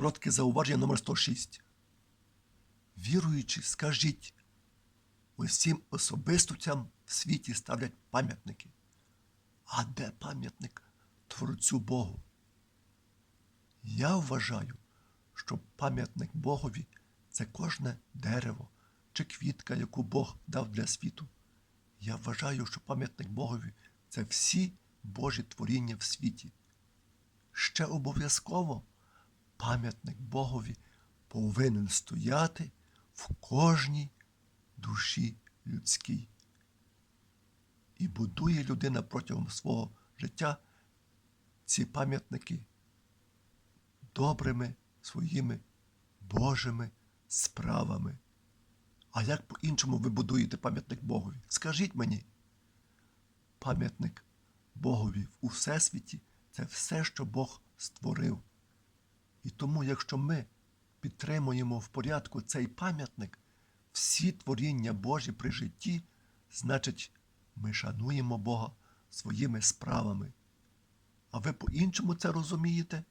Коротке зауваження номер 106. Віруючи, скажіть, усім особистостям в світі ставлять пам'ятники. А де пам'ятник Творцю Богу? Я вважаю, що пам'ятник Богові це кожне дерево чи квітка, яку Бог дав для світу. Я вважаю, що пам'ятник Богові це всі Божі творіння в світі. Ще обов'язково пам'ятник Богові повинен стояти в кожній душі людській. І будує людина протягом свого життя ці пам'ятники добрими своїми Божими справами. А як по-іншому ви будуєте пам'ятник Богові? Скажіть мені, пам'ятник Богові в Всесвіті це все, що Бог створив. Тому, якщо ми підтримуємо в порядку цей пам'ятник, всі творіння Божі при житті, значить, ми шануємо Бога своїми справами. А ви по-іншому це розумієте?